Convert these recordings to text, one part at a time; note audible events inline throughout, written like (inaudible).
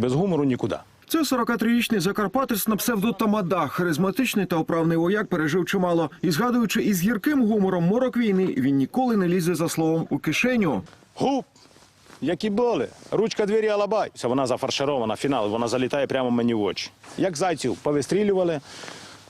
без гумору нікуди. Це 43-річний закарпатець на псевдо Тамада. Харизматичний та оправний вояк пережив чимало. І згадуючи із гірким гумором морок війни, він ніколи не лізе за словом у кишеню. Гуп! Які були. Ручка двері алабай. Вона зафарширована, фінал, вона залітає прямо мені в очі. Як зайців повистрілювали.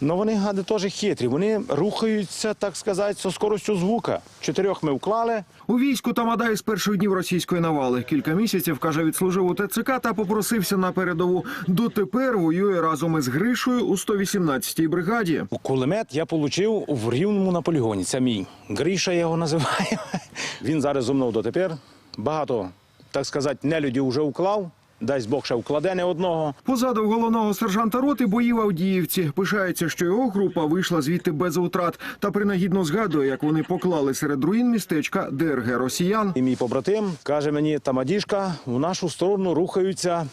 Ну вони гади теж хитрі. Вони рухаються, так сказати, зі скоростю звука. Чотирьох ми вклали. У війську Тамада із перших днів російської навали. Кілька місяців, каже, відслужив у ТЦК та попросився на передову. Дотепер воює разом із Гришою у 118-й бригаді. Кулемет я отримав в рівному на полігоні. Це мій. Гріша я його називаю. (laughs) Він зараз зо мною дотепер. Багато, так сказати, нелюдів вже уклав. Дасть Бог ще вкладе не одного. Позаду головного сержанта роти бої в Авдіївці. Пишається, що його група вийшла звідти без втрат та принагідно згадує, як вони поклали серед руїн містечка ДРГ росіян. І мій побратим каже мені, Тамадішка, в нашу сторону рухаються.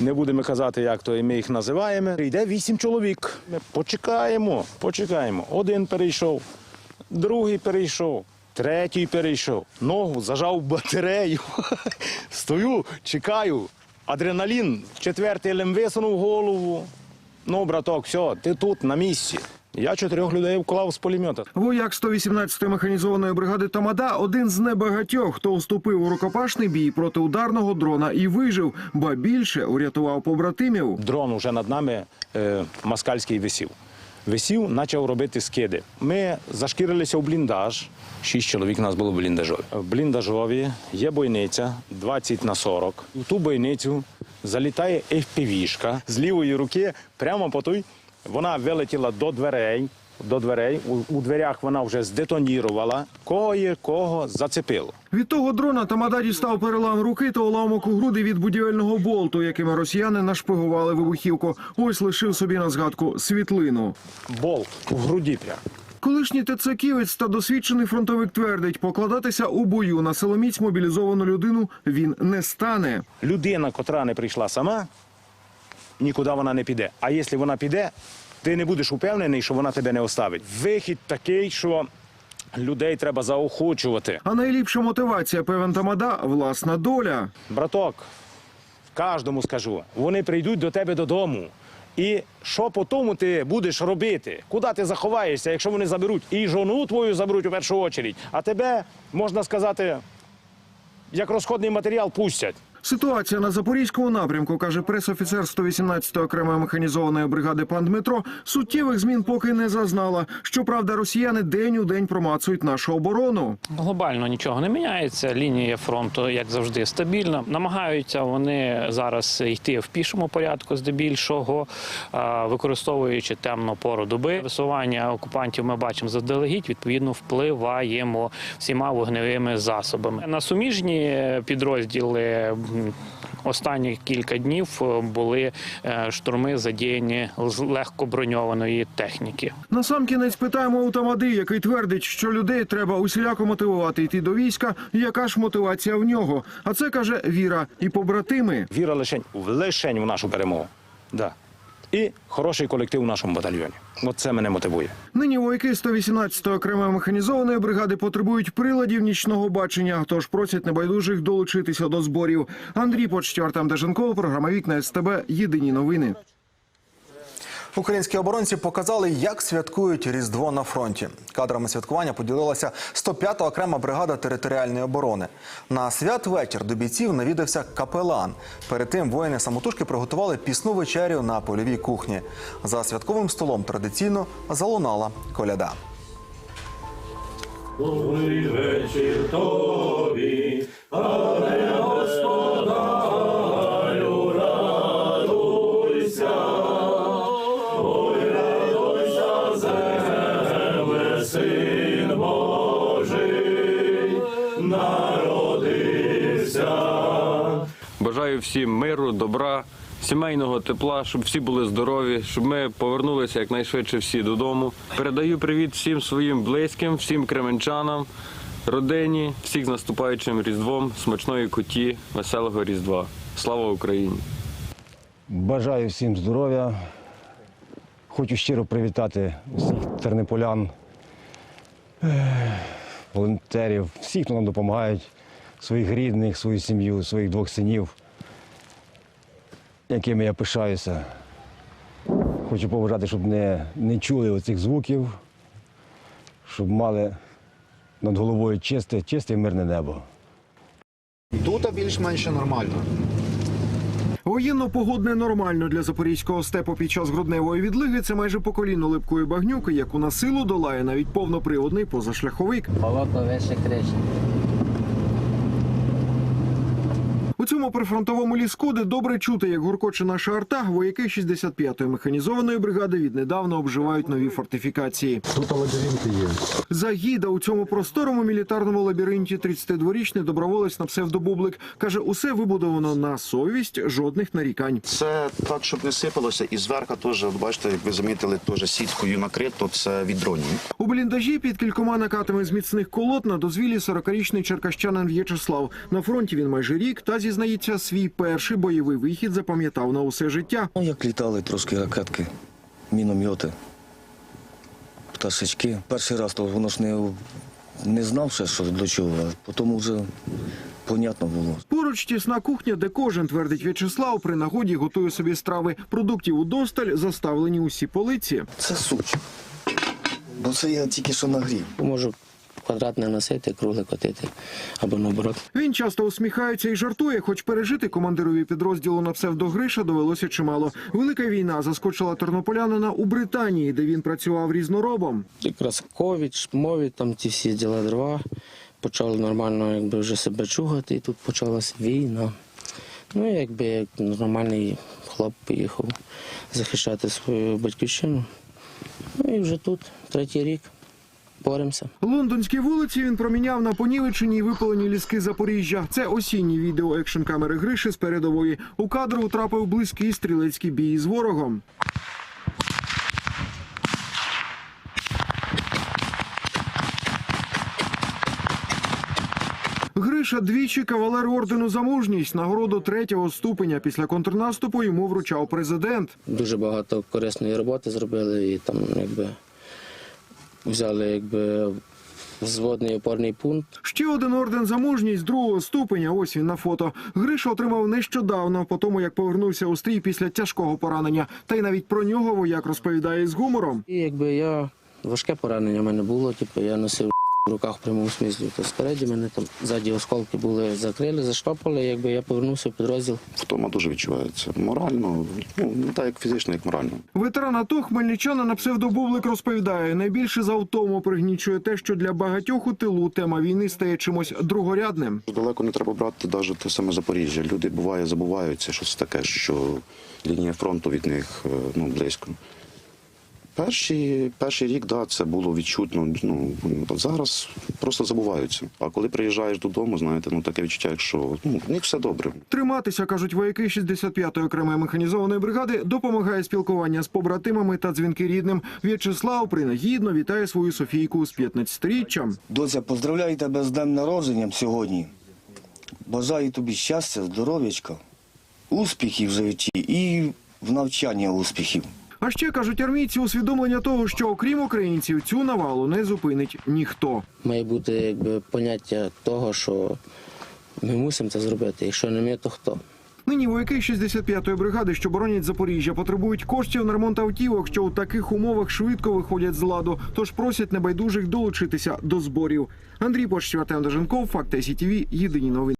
Не будемо казати, як то і ми їх називаємо. Йде вісім чоловік. Ми почекаємо, почекаємо. Один перейшов, другий перейшов, третій перейшов. Ногу зажав в батарею. (laughs) Стою, чекаю. Адреналін, четвертий лем висунув голову. Ну, браток, все, ти тут на місці. Я чотирьох людей вклав з пулемета. Вояк 118-ї механізованої бригади Тамада один з небагатьох, хто вступив у рукопашний бій проти ударного дрона і вижив, ба більше урятував побратимів. дрон уже над нами е, москальський висів. Висів, почав робити скиди. Ми зашкірилися в бліндаж. Шість чоловік у нас було в бліндажові. В бліндажові є бойниця 20 на 40. У ту бойницю залітає FPV-шка з лівої руки прямо по той. Вона вилетіла до дверей. До дверей. У, у дверях вона вже здетонірувала. Кого є, кого зацепило. Від того дрона Тамада дістав перелам руки та уламок у груди від будівельного болту, якими росіяни нашпигували вибухівку. Ось лишив собі на згадку світлину. Болт у груді прямо. Колишній ТЦКівець та досвідчений фронтовик твердить, покладатися у бою на силоміць мобілізовану людину він не стане. людина, котра не прийшла сама, нікуди вона не піде. А якщо вона піде, ти не будеш упевнений, що вона тебе не оставить. Вихід такий, що людей треба заохочувати. А найліпша мотивація певен Тамада власна доля. Браток, кожному скажу, вони прийдуть до тебе додому. І що по тому ти будеш робити? Куди ти заховаєшся, якщо вони заберуть і жону твою заберуть у першу чергу, а тебе, можна сказати, як розходний матеріал пустять. Ситуація на запорізькому напрямку, каже пресофіцер 118-ї окремої механізованої бригади пан Дмитро, суттєвих змін поки не зазнала. Щоправда, росіяни день у день промацують нашу оборону. Глобально нічого не міняється. Лінія фронту, як завжди, стабільна. Намагаються вони зараз йти в пішому порядку, здебільшого, використовуючи темну пору доби. Висування окупантів ми бачимо заздалегідь. Відповідно, впливаємо всіма вогневими засобами. На суміжні підрозділи. Останні кілька днів е, були е, штурми задіяні з легкоброньованої техніки. Насамкінець питаємо у Тамади, який твердить, що людей треба усіляко мотивувати йти до війська. Яка ж мотивація в нього? А це каже віра і побратими. Віра лишень, лишень в нашу перемогу. Да. І хороший колектив у нашому батальйоні. От це мене мотивує. Нині вояки 118-ї окремої механізованої бригади потребують приладів нічного бачення, тож просять небайдужих долучитися до зборів. Андрій Почтєв, Артем програма Вікна СТБ. Єдині новини. Українські оборонці показали, як святкують Різдво на фронті. Кадрами святкування поділилася 105-та окрема бригада територіальної оборони. На святвечір до бійців навідався капелан. Перед тим воїни самотужки приготували пісну вечерю на польовій кухні. За святковим столом традиційно залунала коляда. Добрий вечір тобі, Бажаю всім миру, добра, сімейного тепла, щоб всі були здорові, щоб ми повернулися якнайшвидше всі додому. Передаю привіт всім своїм близьким, всім кременчанам, родині, всіх з наступаючим Різдвом, смачної куті, веселого Різдва. Слава Україні! Бажаю всім здоров'я. Хочу щиро привітати всіх тернополян, волонтерів, всіх, хто нам допомагають, своїх рідних, свою сім'ю, своїх двох синів. якими я пишаюся. Хочу побажати, щоб не, не чули оцих звуків, щоб мали над головою чисте, чисте і мирне небо. Тут більш-менш нормально. Воєнно-погодне нормально для запорізького степу під час грудневої відлиги. Це майже по коліну липкої багнюки, яку на силу долає навіть повноприводний позашляховик. Болото вище криші. У цьому прифронтовому ліску, де добре чути, як гуркоче наша арта, вояки 65-ї механізованої бригади віднедавна обживають нові фортифікації. Тут лабіринти є. Загіда у цьому просторому мілітарному лабіринті 32-річний доброволець на псевдобублик каже, усе вибудовано на совість, жодних нарікань. Це так, щоб не сипалося, і зверху теж, бачите, як ви замітили, теж сіткою накрито, це від дронів. У бліндажі під кількома накатами з міцних колод на дозвілі 40-річний черкащанин В'ячеслав. На фронті він майже рік та зізнається, свій перший бойовий вихід запам'ятав на усе життя. Ну, як літали трошки ракетки, міномети, пташечки. Перший раз то воно ж не, не знав ще, що до чого, а потім вже понятно було. Поруч тісна кухня, де кожен твердить В'ячеслав, при нагоді готує собі страви. Продуктів удосталь заставлені усі полиці. Це суч. Бо це я тільки що нагрів. Можу квадратне носити, кругле котити або наоборот. Він часто усміхається і жартує, хоч пережити командирові підрозділу на псевдогриша довелося чимало. Велика війна заскочила тернополянина у Британії, де він працював різноробом. Якраз ковід, шмовід, там ті всі діла дрова. Почали нормально якби, вже себе чугати, і тут почалася війна. Ну, якби як нормальний хлоп поїхав захищати свою батьківщину. Ну і вже тут, третій рік, боремося. Лондонські вулиці він проміняв на понівечені і випалені ліски Запоріжжя. Це осінні відео екшн камери Гриші з передової. У кадр утрапив близький стрілецький бій з ворогом. Гриша двічі кавалер ордену за мужність. Нагороду третього ступеня після контрнаступу йому вручав президент. Дуже багато корисної роботи зробили і там якби взяли якби зводний опорний пункт. Ще один орден за мужність другого ступеня. Ось він на фото. Гриша отримав нещодавно, по тому як повернувся у стрій після тяжкого поранення. Та й навіть про нього вояк розповідає з гумором. І якби я важке поранення в мене було, типу я носив в руках в прямому смислі. То спереді мене там ззаді осколки були закрили, заштопали. Якби я повернувся в підрозділ. Втома дуже відчувається. Морально, ну не так як фізично, як морально. Ветеран АТО хмельничана на псевдобублик розповідає, найбільше за втому пригнічує те, що для багатьох у тилу тема війни стає чимось другорядним. Далеко не треба брати навіть те саме Запоріжжя. Люди буває забуваються, що це таке, що лінія фронту від них е, ну, близько. Перший, перший рік, да, це було відчутно. Ну, зараз просто забуваються. А коли приїжджаєш додому, знаєте, ну таке відчуття, якщо ну, в них все добре. Триматися, кажуть вояки 65-ї окремої механізованої бригади, допомагає спілкування з побратимами та дзвінки рідним. В'ячеслав принагідно вітає свою Софійку з 15-річчям. Доця, поздравляю тебе з днем народженням сьогодні. Бажаю тобі щастя, здоров'ячка, успіхів в житті і в навчанні успіхів. А ще кажуть армійці усвідомлення того, що окрім українців цю навалу не зупинить ніхто. Має бути якби поняття того, що ми мусимо це зробити. Якщо не ми, то хто? Нині вояки 65-ї бригади, що боронять Запоріжжя, потребують коштів на ремонт автівок, що у таких умовах швидко виходять з ладу. Тож просять небайдужих долучитися до зборів. Андрій Почтів, Артем Деженков, Факт СІТВ, Єдині новини.